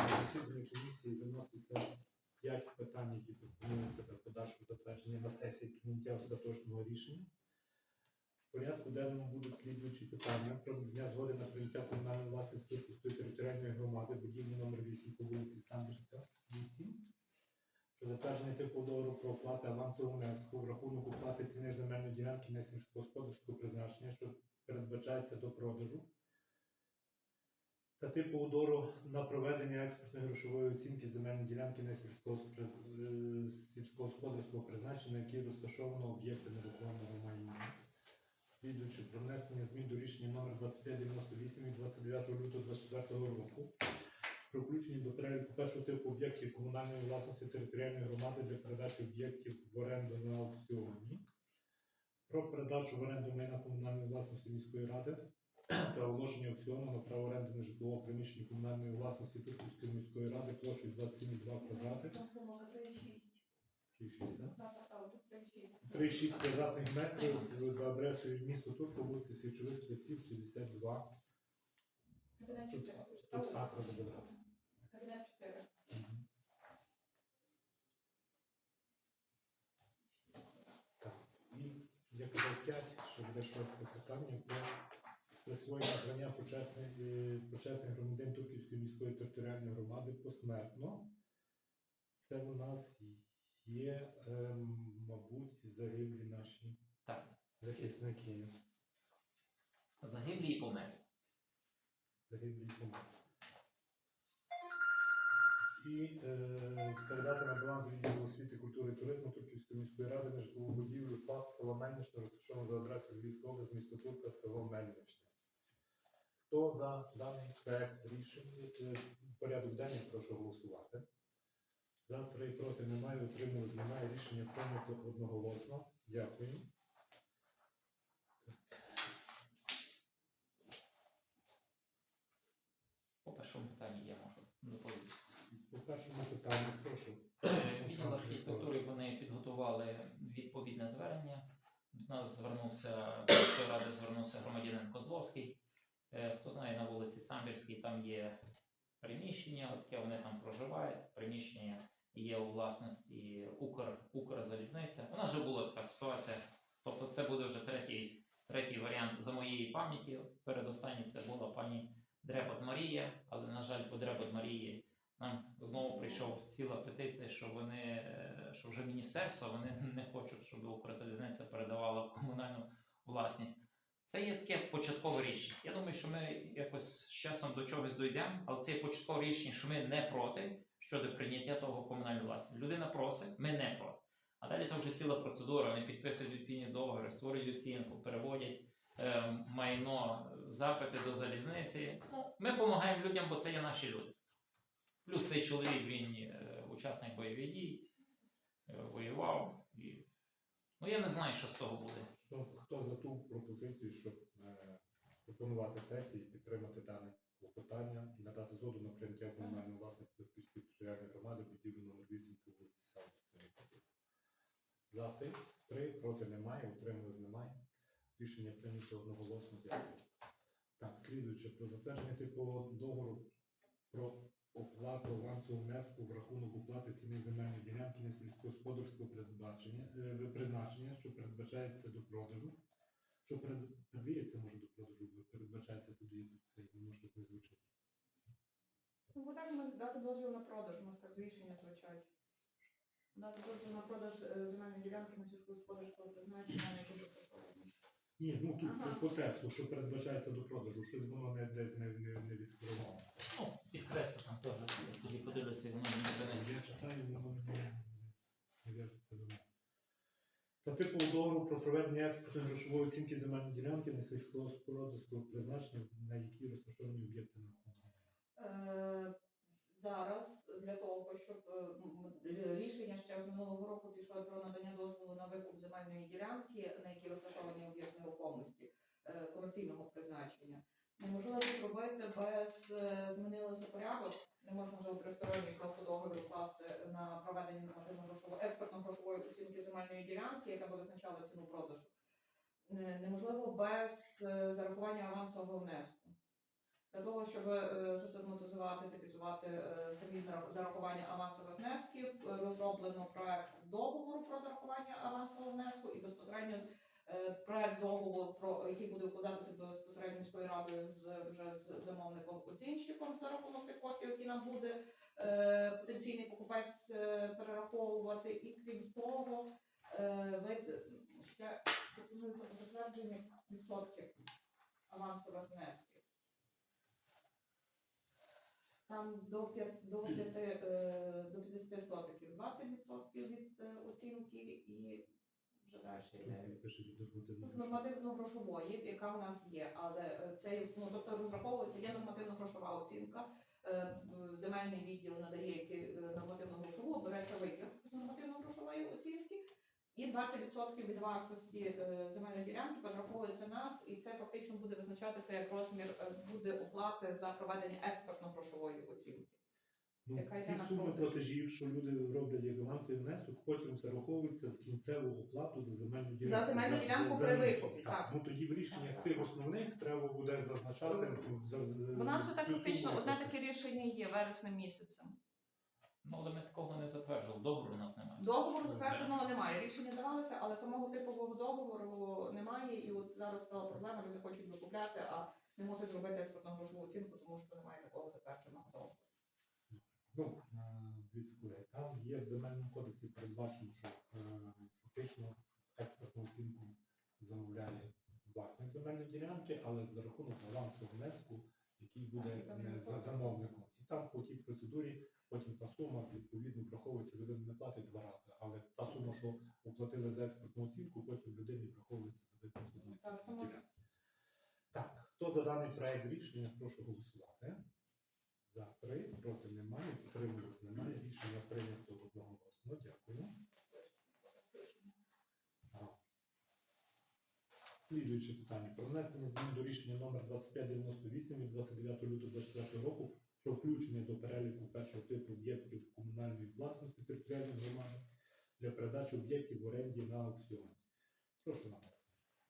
На засіданні комісії виноситься 5 питань, які пропонуються для подальшого затвердження на сесії прийняття остаточного рішення. В порядку денному будуть слідуючі питання про надання згоди на прийняття комунальної власності територіальної громади, будівлі номер 8 по вулиці Самбірська, 8. Про затвердження типу договору про оплати авансового внеску в рахунок оплати ціни земельної ділянки на сільськогосподарського призначення, що передбачається до продажу. Та типу удору на проведення експортної грошової оцінки земельної ділянки на е, сільськогосподарського призначення, на якій розташовано об'єкти нерухомого майна. Слідуючи про внесення змін до рішення номер 2598 від 29 лютого 2024 року про включення до переліку першого типу об'єктів комунальної власності територіальної громади для передачі об'єктів в оренду на аукціоні, про передачу в оренду майна комунальної власності міської ради та оголошення аукціону на право оренди нежитлового приміщення комунальної власності Турківської міської ради площею 27,2 квадрати. Там вимога 3,6. 3,6. Так, так, так, 3,6. 3,6 квадратних метрів за адресою місто Турку, вулиці Січових Стрільців, 62. Кабінет Тут, 4. тут А треба забрати. Кабінет 4. Так. І я казав 5, що буде шосте питання про присвоєння звання почесний, е, громадян Турківської міської територіальної громади посмертно. Це у нас є, ем, мабуть, загиблі наші Так, захисники. загиблі і померлі. загиблі померли. І е, передати на баланс відділу освіти, культури і туризму Турківської міської ради на житлову будівлю ФАП село Мельничне, розташовано за адресою Львівської області, місто Турка, село Мельничне. Хто за даний проект рішення е, порядок денний, прошу голосувати. За три проти немає, утримувалось немає. Рішення прийнято одноголосно. Дякую. По першому питанні я можу доповісти. По першому питанню, прошу. Е, Відділ архітектури вони підготували відповідне звернення. До нас звернувся до ради звернувся громадянин Козловський. Е, Хто знає, на вулиці Самбірській там є приміщення, таке вони там проживають. Приміщення є у власності Укр, Укрзалізниця. Нас вже була така ситуація. Тобто, це буде вже третій, третій варіант за моєї пам'яті. Передостанній це була пані Дребот Марія, але, на жаль, по Дребот Марії нам знову прийшов ціла петиція, що вони е, що вже міністерство вони не хочуть, щоб Укрзалізниця передавала в комунальну власність. Це є таке початкове рішення. Я думаю, що ми якось з часом до чогось дійдемо, але це є початкове рішення, що ми не проти щодо прийняття того комунальної власності. Людина просить, ми не проти. А далі там вже ціла процедура. Вони підписують відповідні договори, створюють оцінку, переводять е, майно, запити до залізниці. Ну, ми допомагаємо людям, бо це є наші люди. Плюс цей чоловік він е, учасник бойових дій, е, воював. І... Ну я не знаю, що з того буде. Хто, хто за ту пропозицію, щоб е, пропонувати сесії, підтримати дане клопотання і надати згоду на прийняття комунальної власності Турківської територіальної громади будівлі номер 8 по вулиці Савської. За три, три, проти немає, утримувалось немає. Рішення прийнято одноголосно. Дякую. Так, слідуючи про затвердження типового договору про оплату авансового внеску в рахунок оплати ціни земельної ділянки на сільськогосподарського призначення, е, що передбачається до продажу. Що перед- передається, може, до продажу, передбачається тоді це воно щось не звучить. Ну, ми дати дозвіл на продаж, у нас так рішення звучать. Дати дозвіл на продаж е, земельної ділянки на сільськогосподарського призначення, на яке розташовані. Ні, ну тут Ага. по тексту, що передбачається до продажу, щось воно не десь не, не, не відкривало. Ну, підкреслю там теж. Я тоді подивлюся, і воно мені не Я читаю, воно не, не в'яжеться до мене. Та типу про проведення експортної грошової оцінки земельної ділянки на сільськогосподарського призначення, на якій розташовані об'єкти нерухомого. Е, Зараз для того, щоб е, рішення ще з минулого року пішло про надання дозволу на викуп земельної ділянки, на якій розташований об'єкт нерухомості е, комерційного призначення. Неможливо зробити без змінилося порядок. Не можна вже у тристоронній просто договір вкласти на проведення земельної ділянки, яка би визначала ціну продажу. Е, Неможливо без е, зарахування авансового внеску. Для того, щоб е, систематизувати, типізувати е, самі зарахування авансових внесків, розроблено проект договору про зарахування авансового внеску і безпосередньо проект договору, про який буде укладатися безпосередньо міською радою з вже з замовником оцінщиком за рахунок тих коштів, які нам буде потенційний покупець перераховувати. І крім того, ще пропонується затвердження відсотків авансових внесків. Там до 5, до 5, е, до 50 сотиків 20% від е, оцінки і вже далі йде. Нормативного. З нормативно-грошової, яка в нас є, але е, це ну, тобто розраховується, є нормативно-грошова оцінка. е, Земельний відділ надає е, нормативно-грошову, береться оцінки, і 20% від вартості е, земельної ділянки підраховується нас, і це фактично буде визначатися як розмір е, буде оплати за проведення експертно-грошової оцінки. Ну, ці суми платежів, що люди роблять як авансовий внесок, потім зараховуються в кінцеву оплату за земельну ділянку. За земельну ділянку при викупі, так. Ну тоді в рішеннях Так, тих так. основних треба буде зазначати. за- за- Вона вже так фактично, одне таке рішення є вереснем місяцем. Ну, але ми такого не затверджували, договору у нас немає. Договору затвердженого немає. Рішення давалося, але самого типового договору немає. І от зараз стала проблема, люди хочуть викупляти, а не можуть зробити експортну грошову оцінку, тому що немає такого затвердженого договору. Ну, дивіться, колеги, там є в земельному кодексі передбачено, що е, фактично експертну оцінку замовляє власник земельної ділянки, але за рахунок авансового внеску, який буде не замовником. І там по тій процедурі потім та сума відповідно враховується, людина не платить два рази. Але та сума, що оплатили за експертну оцінку, потім людині враховується за виплату Так. Так, хто за даний проект рішення, прошу голосувати. За три, проти немає, підтримувалось немає. Рішення прийнято одноголосно. Дякую. Слідуюче питання. Про внесення змін до рішення номер 2598 від 29 лютого 2024 року про включення до переліку першого типу об'єктів комунальної власності територіальної громади для передачі об'єктів в оренді на аукціоні. Прошу нам.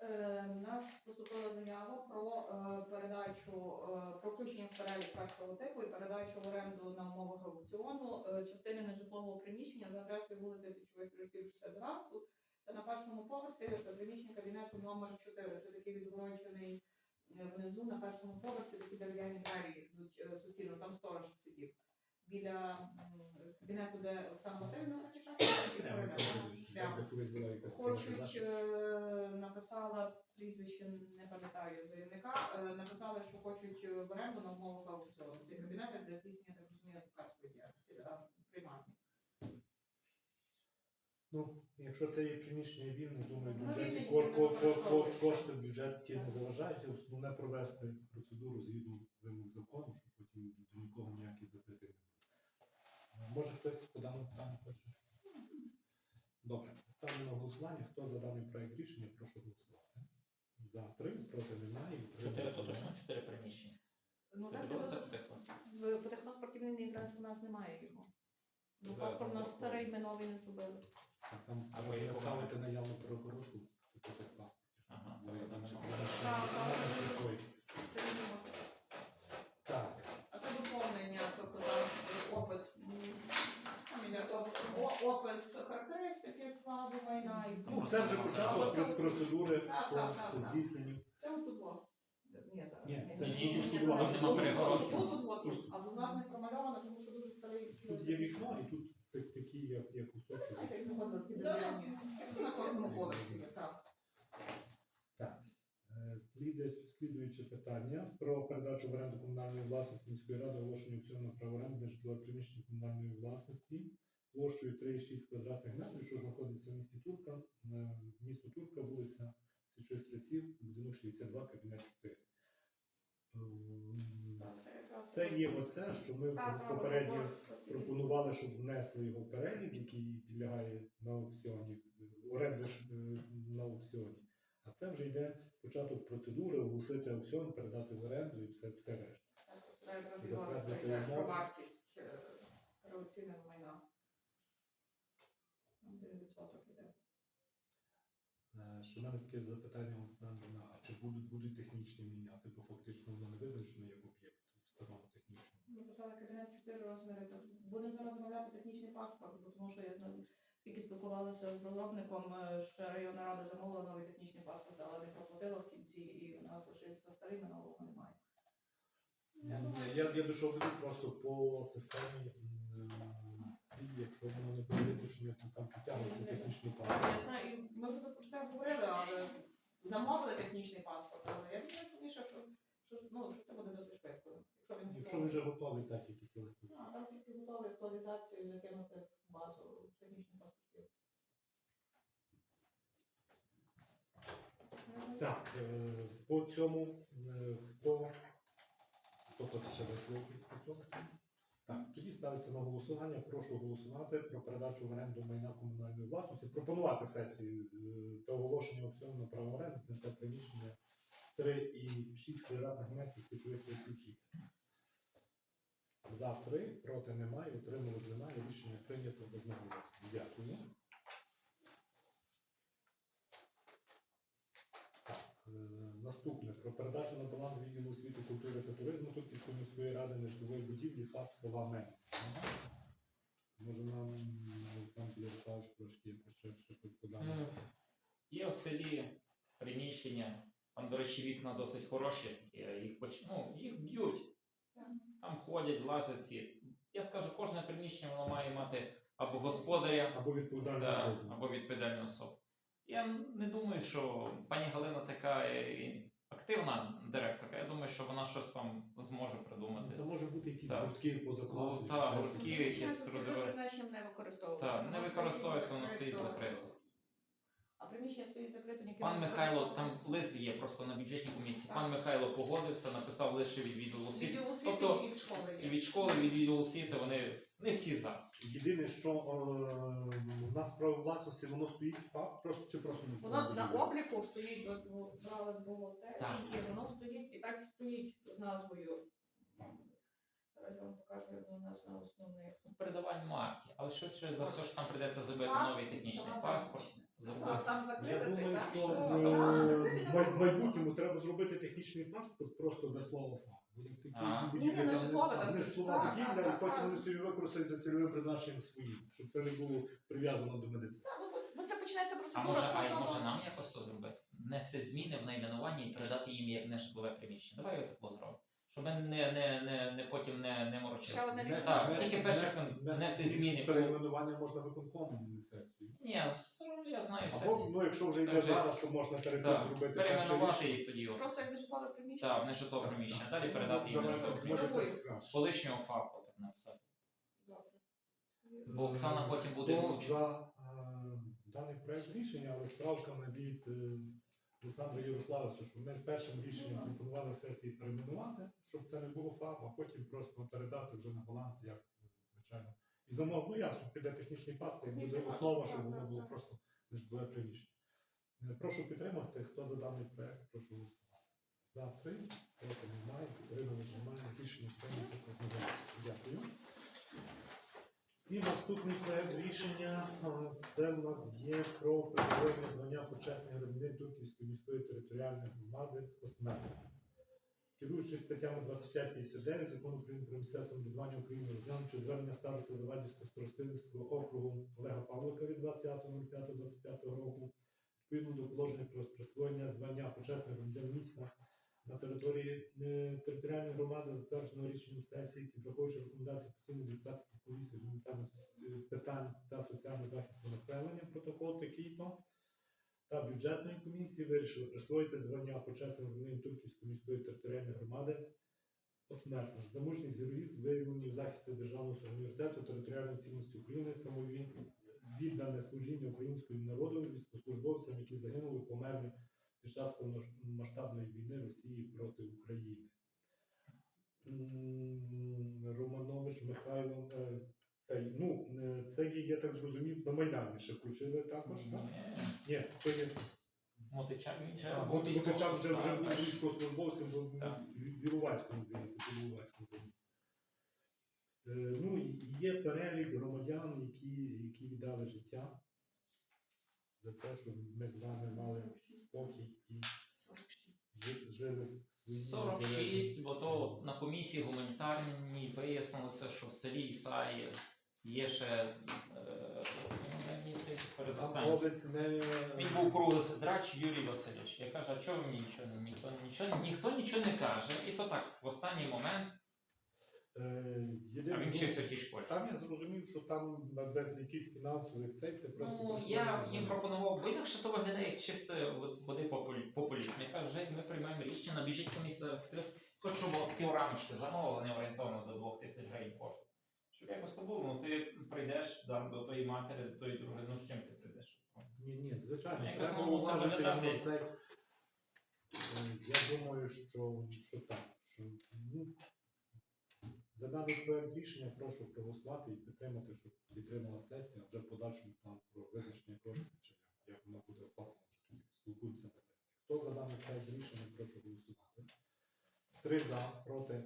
Е, нас поступила заява про е, передачу е, про включення в перелік першого типу і передачу в оренду на умовах аукціону частини нежитлового приміщення за адресою вулиця Січових Стрільців 62. Тут це на першому поверсі приміщення кабінету номер 4. Це такий відгороджений внизу на першому поверсі такі дерев'яні двері йдуть е, суцільно, там сторож сидів. Біля кабінету, де Оксана Васильівна. Прямо. Хочуть, е, написала прізвище, не пам'ятаю заявника, е, написали, що хочуть е, в оренду на умовах аукціону. Ці кабінети для здійснення, так розумію, адвокатської діяльності, а, приймальні. Ну, якщо це є приміщення вільне, думаю, Ну, бюджеті вільне, ко- вільне ко- ко- ко- кошти в бюджеті не заважають. Основне провести процедуру згідно вимог закону, щоб потім до нікого ніякі запити не було. Може хтось по даному питанню хоче? Добре, ставлю на голосування. Хто за даний проект рішення, прошу голосувати. За три, проти немає. Чотири, то точно чотири приміщення. Ну, Ти так, дивилася в- психо? в по техпаспортній якраз у нас немає його. Ну, Зараз паспорт у нас старий, ми новий не зробили. А там А ви треба якого? ставити наявну перегородку, то так паспорт. Ага, Так, не можна. Так, А це доповнення, тобто там опис, м, там іде опис, о- опис характеристики складу майна і ну це вже початок про- процедури Так, по так, так, по так. здійсненню. Це тут во. Ні, зараз. Ні, це Ні, ні, тут ні, там нема перегородки. Тут, тут, тут. А в нас не промальовано, тому що дуже старий. Тут є вікно, і тут так- такі, як, як кусочок. Знаєте, як заходили такі Да, да. дерев'яні. Як на кожному поверсі, є, так. Е, сліде- Слідуюче питання про передачу в оренду комунальної власності міської ради оголошення аукціону право оренди житлове приміщення комунальної власності площею 3,6 квадратних метрів, що знаходиться в місті Турка, е, місто Турка, вулиця Січої Стрільців, будинок 62, кабінет 4. Ем, Це є оце, що ми попередньо пропонували, щоб внесли його в перелік, який підлягає на аукціоні, оренду е, на аукціоні. А це вже йде початок процедури, оголосити аукціон, передати в оренду і все, все решта. Затвердити про вартість е, майна. Відсоток іде. Е, що в мене таке запитання Олександрівна, а чи будуть, будуть технічні міняти, бо фактично воно не визначено як об'єкт в старому технічному. Ми писали кабінет 4 розміри. Будемо зараз замовляти технічний паспорт, бо тому що я ну, скільки спілкувалася з розробником, е, ще районна рада замовила новий технічний паспорт, але не проплатила в кінці, і у нас лишився старий, а нового немає. Я думаю, Я, я дійшов просто по системі цій, якщо воно не буде визначено, то там підтягується технічний Я паспорт. знаю, і ми вже тут про це говорили, але замовили технічний паспорт, але я думаю, що більше, що, що, ну, що це буде досить швидко. Якщо він Якщо він вже готовий, так як і. Ну, а там тільки готові актуалізацію закинути в базу технічних паспортів. Так, е, по цьому е, хто, хто хоче ще висловитись по? Так, тоді ставиться на голосування. Прошу голосувати про передачу в оренду майна комунальної власності. Пропонувати сесії е, та оголошення аукціону на право оренди на це приміщення 3,6 квадратних метрів ключових 6. За 3, проти немає, утрималось немає. Рішення прийнято одноголосно. Дякую. Так, е, наступне про передачу на баланс відділу освіти, культури та туризму Турківської міської ради нежитлової будівлі ФАП села Мен. Може нам Олександр Ярославович трошки якось ще, ще тут подати. Є в селі приміщення, там, до речі, вікна досить хороші, такі, їх, поч... ну, їх б'ють. Там ходять, лазять ці. Я скажу, кожне приміщення воно має мати або господаря, Або відповідальну особу. або відповідальну особу. Я не думаю, що пані Галина така активна директорка. Я думаю, що вона щось там зможе придумати. Це може бути якісь Так. гуртки поза класу. Ну, чи та, ще гуртки. щось. Якесь Це цільове призначенням не використовується. Так, не Воно використовується, воно стоїть закрито. А приміщення стоїть закрито, ніяке Пан не Михайло, там використовується. лист є просто на бюджетній комісії. Так. Пан Михайло погодився, написав лише від відділу освіти. Відділ освіти Тобто і від школи і від школи, від відділу освіти вони не всі за. Єдине, що е, у нас право власності, воно стоїть ФАП, просто чи просто не Воно на обліку стоїть, от бу- брали бухгалтерії, Так. і воно стоїть, і так і стоїть з назвою. Зараз я вам покажу, як воно у нас на основних. в передавальному акті. Але щось ще за все, що там прийдеться зробити новий технічний паспорт. там Я думаю, так що що е, в май- в майбутньому треба зробити технічний паспорт просто без слова ФАП. А. Ні, ні, на житлове, там не це- житлова так, будівля, так, і потім так. вони собі використають за цільовим призначенням своїм, щоб це не було прив'язано до медицини. Так, ну, бо- бо це починається А процедура. може, а може нам якось це зробити? Внести зміни в найменування і передати їм як нежитлове приміщення. Давай я таке зробимо. Щоб ми не, не, не, не потім не, не морочили. Ще одне Не- рішення. Так, не- тільки не- перше внести зміни. Перейменування можна виконкомом на сесію. Ні, все одно я знаю Або, сесію. ну, якщо вже йде Так, зараз, то можна перед Так, зробити перше перейменувати їх тоді. от. Просто як нежитлове приміщення. Так, в нежитлове приміщення. Далі передати їм нежитлове приміщення. Краще. Колишнього ФАПу так написати. Добре. Бо Оксана потім буде Хто мучитися. за е, даний проект рішення, але з правками від е, Олександра Ярославовича, що ми першим рішенням пропонували сесії перейменувати, щоб це не було ФАП, а потім просто передати вже на баланс, як звичайно. І замов, ну ясно, піде технічний паспорт, буде Технічний основа, щоб воно було просто нежитлове приміщення. Е, Прошу підтримати, хто за даний проект, прошу голосувати. За три, проти немає, підтримали немає, рішення прийнято. Дякую. І наступний проект рішення е, це в нас є про присвоєння звання почесний громадянин Турківської міської територіальної громади посмертно. Керуючись статтями 25-59 закону України про місцеве самоврядування України, розглянувши звернення старости Завадівського старостинського округу Олега Павлика від 20.05.25 року, відповідно до положення про присвоєння звання почесний громадян міста на території е, територіальної громади, затвердженого рішенням сесії, враховуючи рекомендації постійної депутатської комісії гуманітарних е, питань та соціального захисту населення, протокол такий-то, та бюджетної комісії вирішили присвоїти звання почесного громадянин Турківської міської територіальної громади посмертно. За мужність героїзм, виявлені в захисті державного суверенітету, територіальної цінності України, самовіддане служіння українському народу, військовослужбовцям, які загинули, померли під час повномасштабної війни Росії проти України. Романович Михайло. е, Цей, ну, е, це є, я так зрозумів, на Майдані ще включили також, так? Ні. Був Бо Мотичак вже, вже був військовослужбовцем. військовослужбовцем, бо в Іловайському, здається, в Іловайському. Е, Ну, є перелік громадян, які, які віддали життя за це, щоб ми з вами мали спокій і жи- жили в 46, бо то на комісії гуманітарній вияснилося, що в селі Ісаї є ще е, ну, Там передостанній. Він був круглий сидрач Юрій Васильович. Я кажу, а чого мені нічого не ніхто нічого ніхто нічого не каже. І то так в останній момент, Е, а він ну, вчився в тій школі. Там я зрозумів, що там без якихось фінансових цей це просто. Ну, я їм пропонував, бо інакше то виглядає як чисто от води популі- популізм. Я кажу, Жень, ми приймаємо рішення, набіжить комісія розкрив, хоч щоб піврамочки замовили, орієнтовно до 2 тисяч гривень кошту. Щоб якось то було, ну ти прийдеш там, до тої матері, до тої дружини, ну з чим ти прийдеш? Ні, ні, звичайно. Ну, якось Треба уважити не дати. йому цей. Е, Я думаю, що, що так. Що, ну, за даний проект рішення прошу проголосувати і підтримати, щоб підтримала сесія, вже в подальшому там про визначення коштів, чи як воно буде оформлено, що спілкуємося на сесії. Хто за даний проект рішення, прошу голосувати. Три за, проти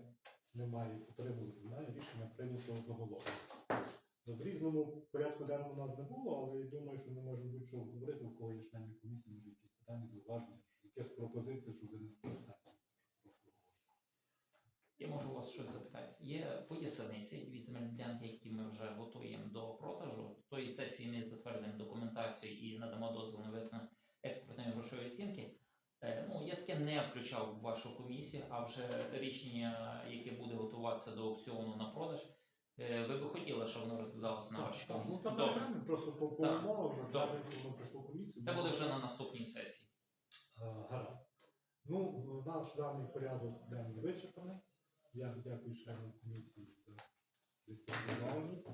немає, утрималися немає. Рішення прийнято одноголосно. Ну, В різному порядку денному у нас не було, але я думаю, що ми можемо будь-що обговорити, у кого є члени комісії, може якісь питання, зауваження, якісь пропозиції, щоб винести на сесію. Прошу оголошувати. Я можу у вас щось запитати. Є по Ясениці дві земельні ділянки, які ми вже готуємо до продажу. Тої сесії ми затвердимо документацію і надамо дозвіл на виконання експортної грошової оцінки. Е, Ну, я таке не включав в вашу комісію, а вже рішення, яке буде готуватися до аукціону на продаж. е, Ви би хотіли, щоб воно розглядалося на вашій Так, Ну комісії? там Добре. програмі просто по, по Так. умовах Добре. заправимо, щоб воно прийшло в комісію. Це буде вже на наступній сесії. А, Гаразд. Ну, наш даний порядок денний вичерпаний. Я дякую членам комісії за дисциплінованість.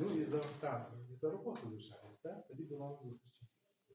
Ну і за, так, і за роботу, звичайно. Все, тоді до нових зустрічей.